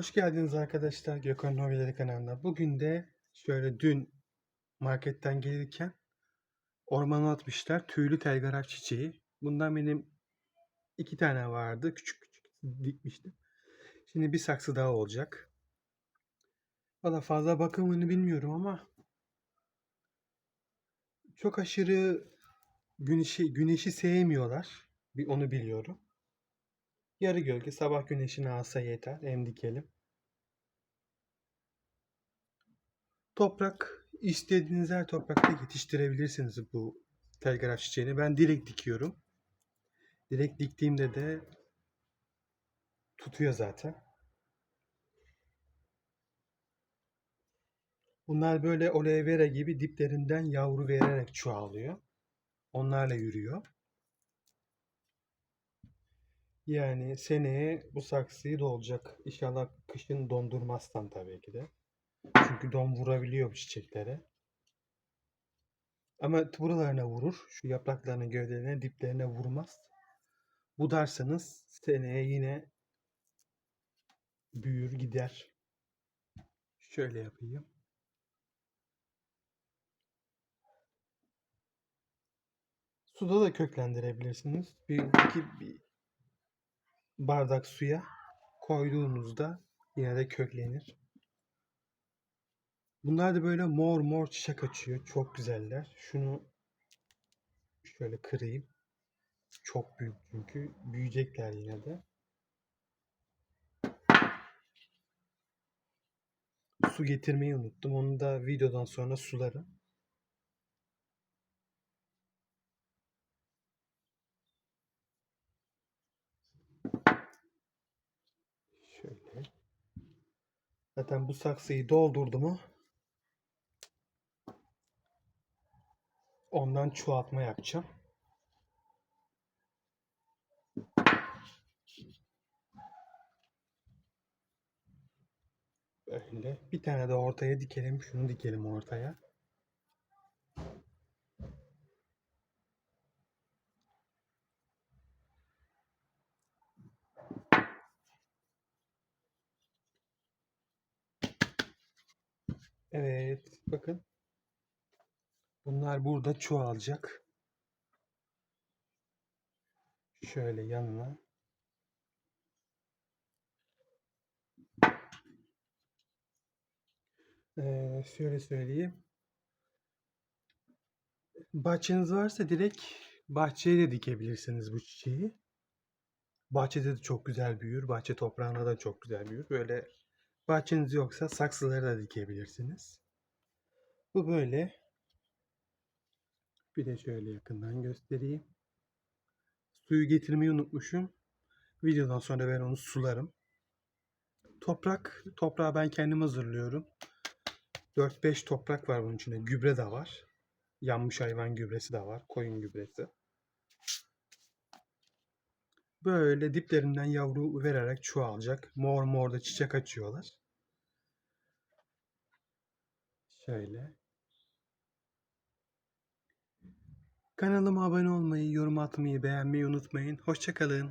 Hoş geldiniz arkadaşlar Gökhan Hobileri kanalına. Bugün de şöyle dün marketten gelirken ormana atmışlar tüylü telgraf çiçeği. Bundan benim iki tane vardı. Küçük küçük dikmiştim. Şimdi bir saksı daha olacak. Valla fazla bakımını bilmiyorum ama çok aşırı güneşi, güneşi sevmiyorlar. Bir onu biliyorum. Yarı gölge sabah güneşini alsa yeter. Hem dikelim. Toprak istediğiniz her toprakta yetiştirebilirsiniz bu telgraf çiçeğini. Ben direkt dikiyorum. Direkt diktiğimde de tutuyor zaten. Bunlar böyle aloe vera gibi diplerinden yavru vererek çoğalıyor. Onlarla yürüyor. Yani seneye bu saksıyı da olacak. İnşallah kışın dondurmazsan tabii ki de. Çünkü don vurabiliyor çiçeklere. Ama buralarına vurur. Şu yapraklarına, gövdelerine, diplerine vurmaz. Budarsanız seneye yine büyür gider. Şöyle yapayım. Suda da köklendirebilirsiniz. Bir, iki, bir bardak suya koyduğunuzda yine de köklenir. Bunlar da böyle mor mor çiçek açıyor. Çok güzeller. Şunu şöyle kırayım. Çok büyük çünkü. Büyüyecekler yine de. Su getirmeyi unuttum. Onu da videodan sonra sularım. Şöyle. Zaten bu saksıyı doldurdu mu ondan çoğaltma yapacağım. Böyle. Bir tane de ortaya dikelim. Şunu dikelim ortaya. Evet. Bakın. Bunlar burada çoğalacak. Şöyle yanına. Ee, şöyle söyleyeyim. Bahçeniz varsa direkt bahçeye de dikebilirsiniz bu çiçeği. Bahçede de çok güzel büyür. Bahçe toprağında da çok güzel büyür. Böyle bahçeniz yoksa saksıları da dikebilirsiniz. Bu böyle. Bir de şöyle yakından göstereyim. Suyu getirmeyi unutmuşum. Videodan sonra ben onu sularım. Toprak, toprağı ben kendim hazırlıyorum. 4-5 toprak var bunun içinde. Gübre de var. Yanmış hayvan gübresi de var. Koyun gübresi. Böyle diplerinden yavru vererek çoğalacak. Mor mor da çiçek açıyorlar. Şöyle. Kanalıma abone olmayı, yorum atmayı, beğenmeyi unutmayın. Hoşçakalın.